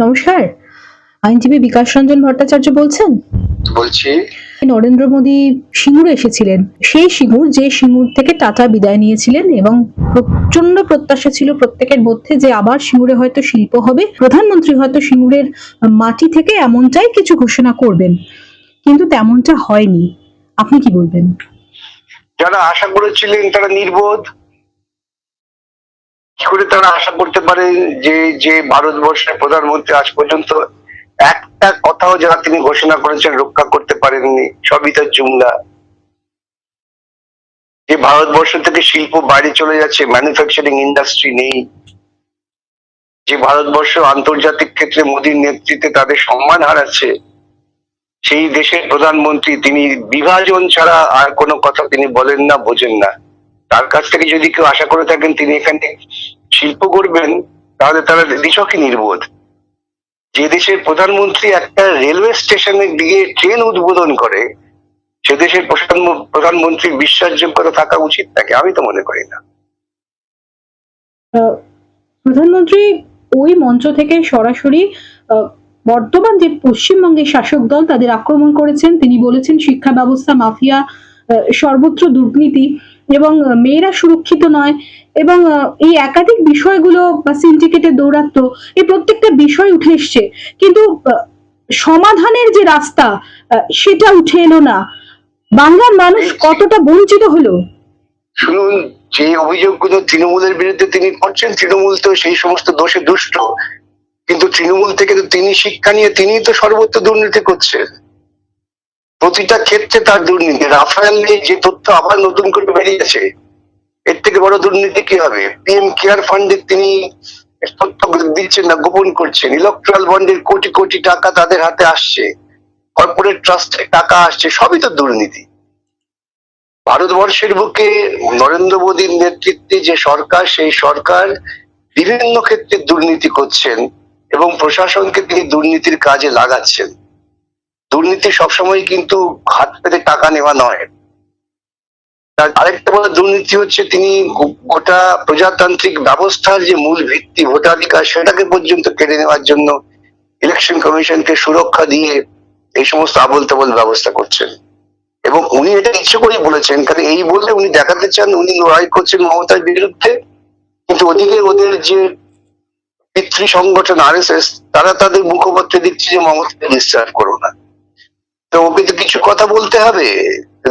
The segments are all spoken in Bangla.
নমস্কার। আইনজীবী বিকাশ রঞ্জন ভট্টাচার্য বলছেন বলছি। নরেন্দ্র মোদী সিঙ্গুরে এসেছিলেন। সেই সিঙ্গুর যে সিঙ্গুর থেকে টাটা বিদায় নিয়েছিলেন এবং প্রচণ্ড প্রত্যাশা ছিল প্রত্যেকের মধ্যে যে আবার সিঙ্গুরে হয়তো শিল্প হবে প্রধানমন্ত্রী হয়তো সিঙ্গুরের মাটি থেকে এমনটাই কিছু ঘোষণা করবেন। কিন্তু তেমনটা হয়নি। আপনি কি বলবেন? যারা আশা করেছিলেন তারা নির্বোধ। করে তারা আশা করতে পারেন যে যে ভারতবর্ষের প্রধানমন্ত্রী আজ পর্যন্ত একটা কথাও যারা তিনি ঘোষণা করেছেন, রক্ষা করতে পারেননি, সবই তার জুমলা। যে ভারতবর্ষ থেকে শিল্প বাইরে চলে যাচ্ছে ম্যানুফ্যাকচারিং ইন্ডাস্ট্রি নেই। যে ভারতবর্ষ আন্তর্জাতিক ক্ষেত্রে মোদীর নেতৃত্বে তাদের সম্মান হারাচ্ছে, সেই দেশের প্রধানমন্ত্রী, তিনি বিভাজন ছাড়া আর কোনো কথা তিনি বলেন না, বোঝেন না। তার কাছ থেকে যদি কেউ আশা করে থাকেন, তিনি এখানে শিল্প করবেন, তাহলে তারা নিছকই নির্বোধ। যে দেশের প্রধানমন্ত্রী একটা রেলওয়ে স্টেশনে গিয়ে ট্রেন উদ্বোধন করে, সে দেশের প্রধান- প্রধানমন্ত্রীর বিশ্বাসযোগ্যতা থাকা উচিত থাকে আমি তো মনে করি না। প্রধানমন্ত্রী ওই মঞ্চ থেকে সরাসরি বর্তমান যে পশ্চিমবঙ্গের শাসক দল তাদের আক্রমণ করেছেন। তিনি বলেছেন, শিক্ষা ব্যবস্থা, মাফিয়া সর্বত্র দুর্নীতি। এবং মেয়েরা সুরক্ষিত নয় এবং এই একাধিক বিষয়গুলো বা সিন্ডিকেটের দৌরাত্ম এই প্রত্যেকটা বিষয় উঠে এসছে। কিন্তু সমাধানের যে রাস্তা সেটা উঠে এলো না। বাংলার মানুষ কতটা বঞ্চিত হলো? শুনুন যে অভিযোগগুলো তৃণমূলের বিরুদ্ধে তিনি করছেন তৃণমূল তো সেই সমস্ত দোষে দুষ্ট। কিন্তু তৃণমূল থেকে তো তিনি শিক্ষা নিয়ে তিনি তো সর্বত্র দুর্নীতি করছেন। প্রতিটা ক্ষেত্রে তার দুর্নীতি। রাফেল নিয়ে যে তথ্য আবার নতুন করে বেরিয়েছে, এর থেকে বড় দুর্নীতি কি হবে? পিএম কেয়ার ফান্ডে তিনি তথ্য দিচ্ছেন না, গোপন করছেন। ইলেকট্রাল বন্ডের কোটি কোটি টাকা তাদের হাতে আসছে। কর্পোরেট ট্রাস্টে টাকা আসছে, সবই তো দুর্নীতি। ভারতবর্ষের বুকে নরেন্দ্র মোদীর নেতৃত্বে যে সরকার, সেই সরকার বিভিন্ন ক্ষেত্রে দুর্নীতি করছেন এবং প্রশাসনকে তিনি দুর্নীতির কাজে লাগাচ্ছেন। দুর্নীতি সবসময় কিন্তু হাত পেতে টাকা নেওয়া নয়। আরেকটা বড় দুর্নীতি হচ্ছে তিনি গোটা প্রজাতান্ত্রিক ব্যবস্থার যে মূল ভিত্তি ভোটাধিকার, সেটাকে পর্যন্ত কেড়ে নেওয়ার জন্য ইলেকশন কমিশনকে সুরক্ষা দিয়ে এই সমস্ত আবল তাবল ব্যবস্থা করছেন। এবং উনি এটা ইচ্ছে করেই বলেছেন, কারণ এই বললে উনি দেখাতে চান, উনি লড়াই করছেন মমতার বিরুদ্ধে। কিন্তু ওদিকে ওদের যে পিতৃ সংগঠন আর তারা তাদের মুখপত্রে দিচ্ছে যে মমতাকে বিশ্বাস করো না তো ওকে তো কিছু কথা বলতে হবে?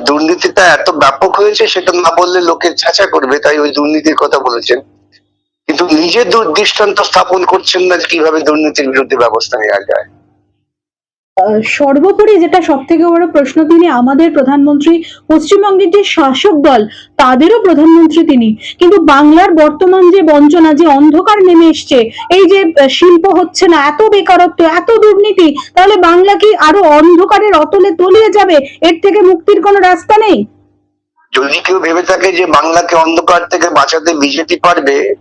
দুর্নীতিটা এত ব্যাপক হয়েছে, সেটা না বললে লোকের চাচা করবে, তাই ওই দুর্নীতির কথা বলেছেন। কিন্তু নিজে দৃষ্টান্ত স্থাপন করছেন না কীভাবে দুর্নীতির বিরুদ্ধে ব্যবস্থা নেওয়া যায়। সর্বোপরি যেটা সব থেকে বড় প্রশ্ন তিনি আমাদের প্রধানমন্ত্রী, পশ্চিমবঙ্গের যে শাসক দল, তাদেরও প্রধানমন্ত্রী তিনি। কিন্তু বাংলার বর্তমান যে বঞ্চনা, যে অন্ধকার নেমে এসছে, এই যে শিল্প হচ্ছে না, এত বেকারত্ব, এত দুর্নীতি, তাহলে বাংলা কি আরও অন্ধকারের অতলে তলিয়ে যাবে? এর থেকে মুক্তির কোনো রাস্তা নেই? যদি কেউ ভেবে থাকে যে বাংলাকে অন্ধকার থেকে বাঁচাতে বিজেপি পারবে,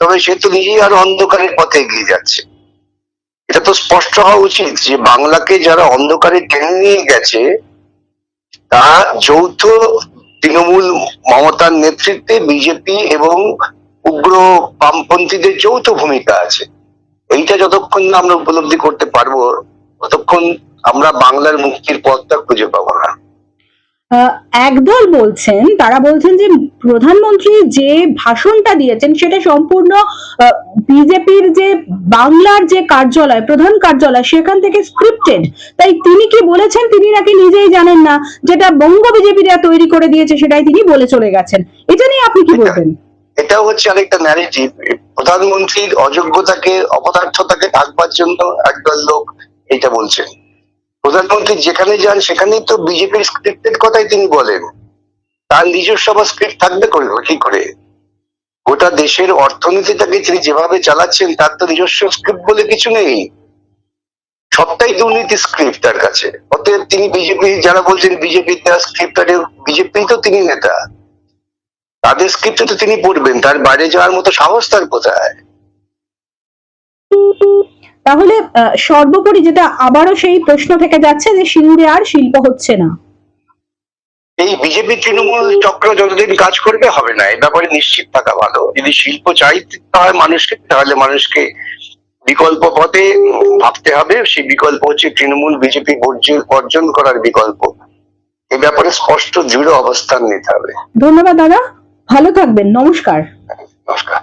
তবে সে তো নিজেই আর অন্ধকারের পথে এগিয়ে যাচ্ছে। এটা তো স্পষ্ট হওয়া উচিত যে বাংলাকে যারা অন্ধকারে টেনে নিয়ে গেছে তা যৌথ তৃণমূল মমতার নেতৃত্বে বিজেপি এবং উগ্র বামপন্থীদের যৌথ ভূমিকা আছে। এইটা যতক্ষণ না আমরা উপলব্ধি করতে পারব, ততক্ষণ আমরা বাংলার মুক্তির পথটা খুঁজে পাবো না। একদল বলছেন তারা বলছেন যে প্রধানমন্ত্রী যে ভাষণটা দিয়েছেন সেটা সম্পূর্ণ বিজেপির যে বাংলার যে কার্যালয় প্রধান কার্যালয় সেখান থেকে স্ক্রিপ্টেড তাই তিনি কি বলেছেন তিনি নাকি নিজেই জানেন না? যেটা বঙ্গ বিজেপিরা তৈরি করে দিয়েছে সেটাই তিনি বলে চলে গেছেন। এটা নিয়ে আপনি কি বলবেন? এটাও হচ্ছে আরেকটা ন্যারেটিভ প্রধানমন্ত্রীর অযোগ্যতাকে অপদার্থতাকে ঢাকবার জন্য একদল লোক এটা বলছেন। প্রধানমন্ত্রী যেখানে যান, সেখানেই তো বিজেপির স্ক্রিপ্টের কথাই তিনি বলেন। তার নিজস্ব আবার স্ক্রিপ্ট থাকবে কি করে? গোটা দেশের অর্থনীতিটাকে তিনি যেভাবে চালাচ্ছেন, তার তো নিজস্ব স্ক্রিপ্ট বলে কিছু নেই। সবটাই দুর্নীতি স্ক্রিপ্ট তার কাছে। অতএব তিনি বিজেপি, যারা বলছেন বিজেপির দেওয়া স্ক্রিপ্ট বিজেপি তো তিনি নেতা। তাদের স্ক্রিপ্টে তো তিনি পড়বেন, তার বাইরে যাওয়ার মতো সাহস তার কোথায়? তাহলে সর্বোপরি যেটা আবারও সেই প্রশ্ন থেকে যাচ্ছে যে সিঙ্গুরে আর শিল্প হচ্ছে না। এই বিজেপি তৃণমূল চক্র যতদিন কাজ করবে হবে না। এই ব্যাপারে নিশ্চিত থাকা ভালো। যদি শিল্প চাইতে হয় মানুষকে তাহলে মানুষকে বিকল্প পথে ভাবতে হবে। সেই বিকল্প হচ্ছে তৃণমূল বিজেপি বর্জন করার বিকল্প। এ ব্যাপারে স্পষ্ট দৃঢ় অবস্থান নিতে হবে। ধন্যবাদ দাদা। ভালো থাকবেন। নমস্কার। নমস্কার।